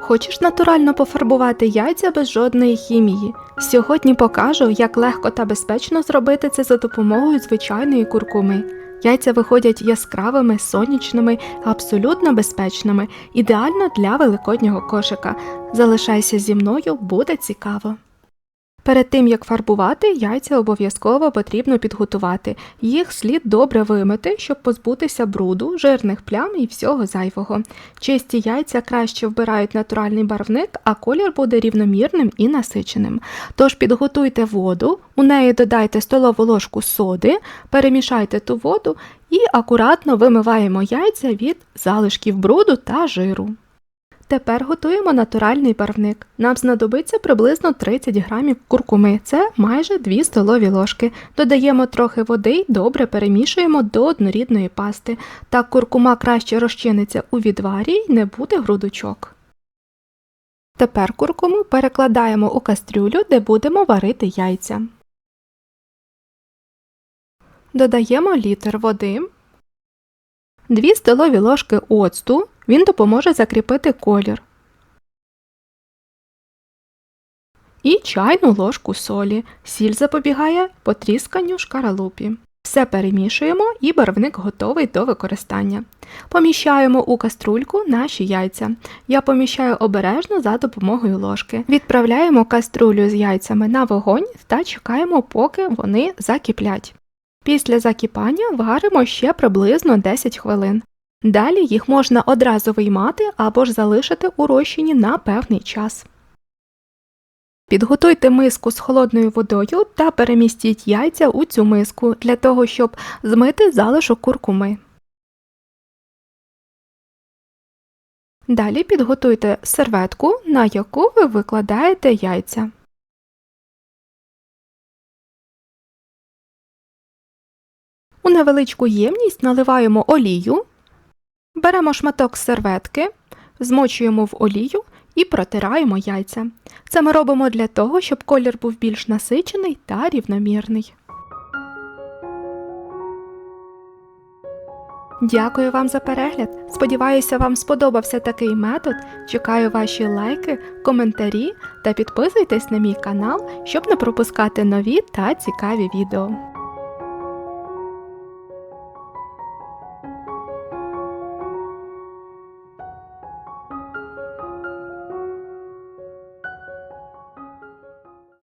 Хочеш натурально пофарбувати яйця без жодної хімії? Сьогодні покажу, як легко та безпечно зробити це за допомогою звичайної куркуми. Яйця виходять яскравими, сонячними, абсолютно безпечними, ідеально для великоднього кошика. Залишайся зі мною, буде цікаво. Перед тим як фарбувати, яйця обов'язково потрібно підготувати. Їх слід добре вимити, щоб позбутися бруду, жирних плям і всього зайвого. Чисті яйця краще вбирають натуральний барвник, а колір буде рівномірним і насиченим. Тож підготуйте воду, у неї додайте столову ложку соди, перемішайте ту воду і акуратно вимиваємо яйця від залишків бруду та жиру. Тепер готуємо натуральний барвник. Нам знадобиться приблизно 30 грамів куркуми, це майже 2 столові ложки. Додаємо трохи води й добре перемішуємо до однорідної пасти. Так куркума краще розчиниться у відварі й не буде грудочок. Тепер куркуму перекладаємо у кастрюлю, де будемо варити яйця. Додаємо літр води, 2 столові ложки оцту, він допоможе закріпити колір. І чайну ложку солі. Сіль запобігає потрісканню шкаралупі. Все перемішуємо і барвник готовий до використання. Поміщаємо у каструльку наші яйця. Я поміщаю обережно за допомогою ложки. Відправляємо каструлю з яйцями на вогонь та чекаємо, поки вони закиплять. Після закипання варимо ще приблизно 10 хвилин. Далі їх можна одразу виймати або ж залишити у розчині на певний час. Підготуйте миску з холодною водою та перемістіть яйця у цю миску для того, щоб змити залишок куркуми. Далі підготуйте серветку, на яку ви викладаєте яйця. У невеличку ємність наливаємо олію, беремо шматок серветки, змочуємо в олію і протираємо яйця. Це ми робимо для того, щоб колір був більш насичений та рівномірний. Дякую вам за перегляд. Сподіваюся, вам сподобався такий метод. Чекаю ваші лайки, коментарі та підписуйтесь на мій канал, щоб не пропускати нові та цікаві відео.